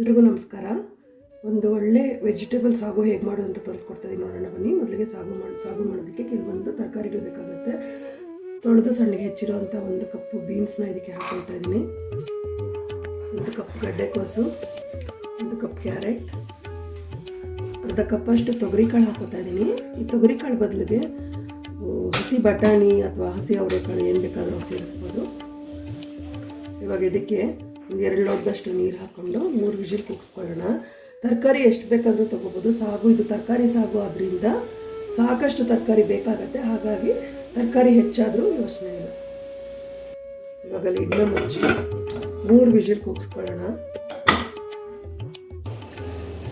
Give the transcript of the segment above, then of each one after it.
ಎಲ್ರಿಗೂ ನಮಸ್ಕಾರ. ಒಂದು ಒಳ್ಳೆ ವೆಜಿಟೇಬಲ್ ಸಾಗು ಹೇಗೆ ಮಾಡೋದು ಅಂತ ತೋರಿಸ್ಕೊಡ್ತಾ ಇದ್ದೀನಿ ನೋಡೋಣ ಬನ್ನಿ. ಮೊದಲಿಗೆ ಸಾಗು ಮಾಡಿ, ಸಾಗು ಮಾಡೋದಕ್ಕೆ ಕೆಲವೊಂದು ತರಕಾರಿಗಳು ಬೇಕಾಗುತ್ತೆ. ತೊಳೆದು ಸಣ್ಣಗೆ ಹೆಚ್ಚಿರೋವಂಥ ಒಂದು ಕಪ್ಪು ಬೀನ್ಸ್ನ ಇದಕ್ಕೆ ಹಾಕೊಳ್ತಾ ಇದ್ದೀನಿ ಒಂದು ಕಪ್ ಗಡ್ಡೆಕೋಸು ಒಂದು ಕಪ್ ಕ್ಯಾರೆಟ್, ಅರ್ಧ ಕಪ್ಪಷ್ಟು ತೊಗರಿಕಾಳು ಹಾಕೋತಾ ಇದ್ದೀನಿ ಈ ತೊಗರಿಕಾಳು ಬದಲಿಗೆ ಹಸಿ ಬಟಾಣಿ ಅಥವಾ ಹಸಿ ಅವರೆಕಾಳು ಏನು ಬೇಕಾದರೂ ಸೇರಿಸ್ಬೋದು. ಇವಾಗ ಇದಕ್ಕೆ ಒಂದು ಎರಡು ಲೋಟದಷ್ಟು ನೀರು ಹಾಕ್ಕೊಂಡು ಮೂರು ವಿಜಿಲ್ ಕುಗ್ಸ್ಕೊಳ್ಳೋಣ. ತರಕಾರಿ ಎಷ್ಟು ಬೇಕಾದರೂ ತೊಗೋಬೋದು. ಸಾಗು, ಇದು ತರಕಾರಿ ಸಾಗು ಆದ್ದರಿಂದ ಸಾಕಷ್ಟು ತರಕಾರಿ ಬೇಕಾಗತ್ತೆ. ಹಾಗಾಗಿ ತರಕಾರಿ ಹೆಚ್ಚಾದರೂ ಯೋಚನೆ ಇಲ್ಲ. ಇವಾಗ ಲಿಡ್ನ ಮುಚ್ಚಿ ಮೂರು ವಿಜಿಲ್ ಕುಗ್ಸ್ಕೊಳ್ಳೋಣ.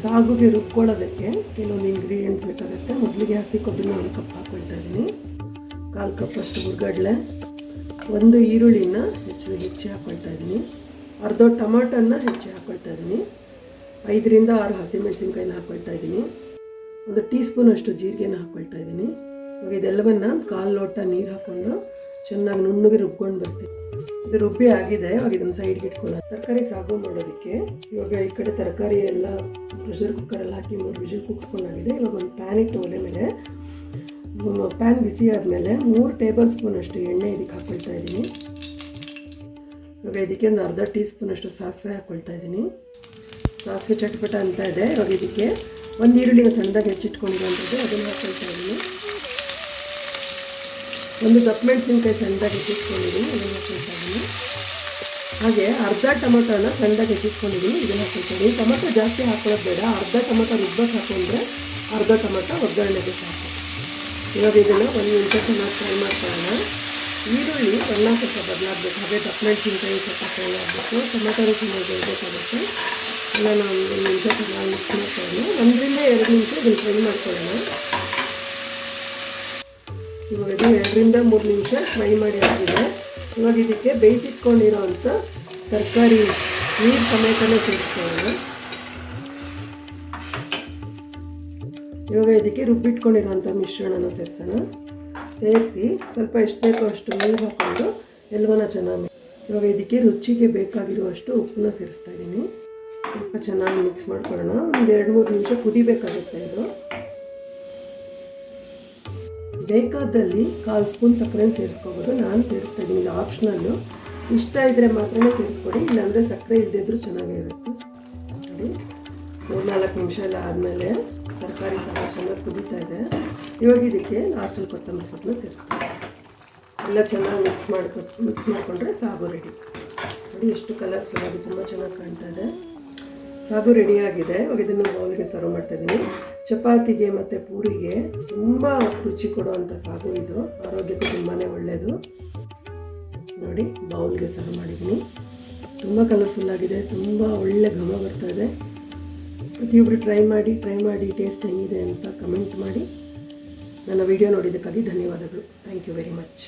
ಸಾಗುಗೆ ರುಬ್ಕೊಳ್ಳೋದಕ್ಕೆ ಕೆಲವೊಂದು ಇಂಗ್ರೀಡಿಯೆಂಟ್ಸ್ ಬೇಕಾಗುತ್ತೆ. ಮೊದಲಿಗೆ ಹಸಿ ಕೊಬ್ಬರಿನ ಒಂದು ಕಪ್ ಹಾಕ್ಕೊಳ್ತಾ ಇದ್ದೀನಿ. ಕಾಲು ಕಪ್ಪಷ್ಟು ಹುರ್ಗಡ್ಲೆ ಒಂದು ಈರುಳ್ಳಿನ ಹೆಚ್ಚು ಹೆಚ್ಚಿ ಹಾಕ್ಕೊಳ್ತಾ ಇದ್ದೀನಿ. ಅರ್ಧ ಟಮಾಟನ್ನ ಹೆಚ್ಚಿ ಹಾಕ್ಕೊಳ್ತಾ ಇದ್ದೀನಿ. ಐದರಿಂದ ಆರು ಹಸಿಮೆಣಸಿನ್ಕಾಯಿನ ಹಾಕ್ಕೊಳ್ತಾ ಇದ್ದೀನಿ. ಒಂದು ಟೀ ಸ್ಪೂನ್ ಅಷ್ಟು ಜೀರಿಗೆನ ಹಾಕ್ಕೊಳ್ತಾ ಇದ್ದೀನಿ. ಇವಾಗ ಇದೆಲ್ಲವನ್ನು ಕಾಲು ಲೋಟ ನೀರು ಹಾಕ್ಕೊಂಡು ಚೆನ್ನಾಗಿ ನುಣ್ಣಗೆ ರುಬ್ಕೊಂಡು ಬರ್ತೀನಿ. ಇದು ರುಬ್ಬಿ ಆಗಿದೆ. ಇವಾಗ ಇದನ್ನು ಸೈಡ್ಗೆ ಇಟ್ಕೊಳ್ಳೋಣ. ತರಕಾರಿ ಸಾಗು ಮಾಡೋದಕ್ಕೆ ಇವಾಗ ಈ ಕಡೆ ತರಕಾರಿ ಎಲ್ಲ ಪ್ರೆಷರ್ ಕುಕ್ಕರಲ್ಲಿ ಹಾಕಿ ಮೂರು ವಿಜಿಲ್ ಕುಗ್ಸ್ಕೊಂಡಾಗಿದೆ ಇವಾಗ ಒಂದು ಪ್ಯಾನ್ ಇಟ್ಟು ಒಲೆ ಮೇಲೆ ಪ್ಯಾನ್ ಬಿಸಿ ಆದಮೇಲೆ ಮೂರು ಟೇಬಲ್ ಸ್ಪೂನ್ ಅಷ್ಟು ಎಣ್ಣೆ ಇದಕ್ಕೆ ಹಾಕ್ಕೊಳ್ತಾ ಇದ್ದೀನಿ. ಇವಾಗ ಇದಕ್ಕೆ ಒಂದು ಅರ್ಧ ಟೀ ಸ್ಪೂನ್ ಅಷ್ಟು ಸಾಸಿವೆ ಹಾಕ್ಕೊಳ್ತಾ ಇದ್ದೀನಿ. ಸಾಸಿವೆ ಚಟ್ಪಟ ಅಂತ ಇದೆ. ಇವಾಗ ಇದಕ್ಕೆ ಒಂದು ಈರುಳ್ಳಿನ ಸಣ್ಣದಾಗಿ ಹೆಚ್ಚಿಟ್ಕೊಂಡಿರೋಂಥದ್ದು ಅದನ್ನು ಹಾಕ್ಕೊಳ್ತಾ ಇದ್ದೀನಿ. ಒಂದು ದಪ್ಪ ಮೆಣಸಿನ್ಕಾಯಿ ಸಣ್ಣದಾಗಿ ಹೆಚ್ಚಿಟ್ಕೊಂಡಿದ್ದೀನಿ. ಅದನ್ನು ಹಾಕ್ಕೊಳ್ತಾ ಇದ್ದೀನಿ. ಹಾಗೆ ಅರ್ಧ ಟೊಮೊಟೊನ ಸಣ್ಣದಾಗಿ ಹೆಚ್ಚಿಟ್ಕೊಂಡಿದ್ದೀನಿ. ಇದನ್ನು ಹಾಕ್ಕೊಳ್ತಾ ಇದ್ದೀನಿ. ಟೊಮೊಟೊ ಜಾಸ್ತಿ ಹಾಕೊಳ್ಳೋದು ಬೇಡ. ಅರ್ಧ ಟೊಮೊಟೊ ರುಬ್ಬಕ್ಕೆ ಹಾಕೊಂಡ್ರೆ ಅರ್ಧ ಟೊಮೊಟೊ ಒಗ್ಗರಣೆಗೆ ಸಾಕು. ಇವಾಗ ಇದನ್ನು ಒಂದು ನಿಮಿಷ ಚೆನ್ನಾಗಿ ಫ್ರೈ ಮಾಡ್ಕೊಳ್ಳೋಣ. ಈರುಳ್ಳಿ ಬಣ್ಣ ಸ್ವಲ್ಪ ಬದಲಾಗಬೇಕು. ದಪ್ಪ ಮೆಣಸಿನ್ಕಾಯಿ ಸ್ವಲ್ಪ ಫ್ರೈ ಆಗಬೇಕು ಟೊಮೆಟೊ ಚೆನ್ನಾಗಿ ಬೇಯಬೇಕಾಗುತ್ತೆ ಎಲ್ಲ ನಾವು ಒಂದು ನಿಮಿಷ ಚೆನ್ನಾಗಿ ಮಿಕ್ಸ್ ಮಾಡ್ಕೊಳ್ಳೋಣ. ಒಂದರಿಂದ ಎರಡು ನಿಮಿಷ ಇದನ್ನು ಫ್ರೈ ಮಾಡ್ಕೊಳ್ಳೋಣ. ಇವಾಗ ಇದು ಎರಡರಿಂದ ಮೂರು ನಿಮಿಷ ಫ್ರೈ ಮಾಡಿ ಹಾಕಿದೆ. ಇವಾಗ ಇದಕ್ಕೆ ಬೇಯಿಸಿಟ್ಕೊಂಡಿರೋ ಅಂಥ ತರಕಾರಿ, ನೀರು ಸಮೇತನೇ ಸೇರಿಸ್ಕೊಳ್ಳೋಣ. ಇವಾಗ ಇದಕ್ಕೆ ರುಬ್ಬಿಟ್ಕೊಂಡಿರೋಂಥ ಮಿಶ್ರಣನ ಸೇರಿಸೋಣ. ಸೇರಿಸಿ ಸ್ವಲ್ಪ ಎಷ್ಟು ಬೇಕೋ ಅಷ್ಟು ನೀರು ಹಾಕೊಂಡು ಎಲ್ಲವನ್ನ ಚೆನ್ನಾಗಿ ಇವಾಗ ಇದಕ್ಕೆ ರುಚಿಗೆ ಬೇಕಾಗಿರುವಷ್ಟು ಉಪ್ಪನ್ನ ಸೇರಿಸ್ತಾ ಇದ್ದೀನಿ. ಸ್ವಲ್ಪ ಚೆನ್ನಾಗಿ ಮಿಕ್ಸ್ ಮಾಡ್ಕೊಳ್ಳೋಣ. ಒಂದು ಎರಡು ಮೂರು ನಿಮಿಷ ಕುದಿಬೇಕಾಗುತ್ತೆ ಇದು. ಬೇಕಾದಲ್ಲಿ ಕಾಲು ಸ್ಪೂನ್ ಸಕ್ಕರೆನ ಸೇರಿಸ್ಕೋಬೋದು. ನಾನು ಸೇರಿಸ್ತಾ ಇದ್ದೀನಿ. ಇದು ಆಪ್ಷನಲ್ಲು ಇಷ್ಟ ಇದ್ದರೆ ಮಾತ್ರ ಸೇರಿಸ್ಕೊಡಿ. ಇಲ್ಲಾಂದರೆ ಸಕ್ಕರೆ ಇಲ್ಲದಿದ್ರೂ ಚೆನ್ನಾಗೇ ಇರುತ್ತೆ. ನೋಡಿ. ಮೂರ್ನಾಲ್ಕು ನಿಮಿಷ ಎಲ್ಲ ಆದಮೇಲೆ ತರಕಾರಿ ಸಹ ಚೆನ್ನಾಗಿ ಕುದೀತಾ ಇದೆ. ಇವಾಗ ಇದಕ್ಕೆ ಲಾಸ್ಟಲ್ಲಿ ಕೊತ್ತಂಬರಿ ಸೊಪ್ಪನ್ನ ಸೇರಿಸ್ತೀನಿ. ಎಲ್ಲ ಚೆನ್ನಾಗಿ ಮಿಕ್ಸ್ ಮಾಡ್ಕೊ ಮಿಕ್ಸ್ ಮಾಡಿಕೊಂಡ್ರೆ ಸಾಗು ರೆಡಿ ನೋಡಿ ಎಷ್ಟು ಕಲರ್ಫುಲ್ ಆಗಿ ತುಂಬ ಚೆನ್ನಾಗಿ ಕಾಣ್ತಾ ಇದೆ. ಸಾಗು ರೆಡಿಯಾಗಿದೆ ಇವಾಗ ಇದನ್ನು ಬೌಲ್ಗೆ ಸರ್ವ್ ಮಾಡ್ತಾ ಇದ್ದೀನಿ ಚಪಾತಿಗೆ ಮತ್ತು ಪೂರಿಗೆ ತುಂಬ ರುಚಿ ಕೊಡುವಂಥ ಸಾಗು ಇದು. ಆರೋಗ್ಯಕ್ಕೆ ತುಂಬಾ ಒಳ್ಳೆಯದು ನೋಡಿ, ಬೌಲ್ಗೆ ಸರ್ವ್ ಮಾಡಿದ್ದೀನಿ ತುಂಬ ಕಲರ್ಫುಲ್ ಆಗಿದೆ. ತುಂಬ ಒಳ್ಳೆ ಘಮ ಬರ್ತಾ ಇದೆ. ಪ್ರತಿಯೊಬ್ಬರು ಟ್ರೈ ಮಾಡಿ ಟ್ರೈ ಮಾಡಿ, ಟೇಸ್ಟ್ ಹೆಂಗಿದೆ ಅಂತ ಕಮೆಂಟ್ ಮಾಡಿ. ನನ್ನ ವಿಡಿಯೋ ನೋಡಿದ್ದಕ್ಕಾಗಿ ಧನ್ಯವಾದಗಳು. Thank you very much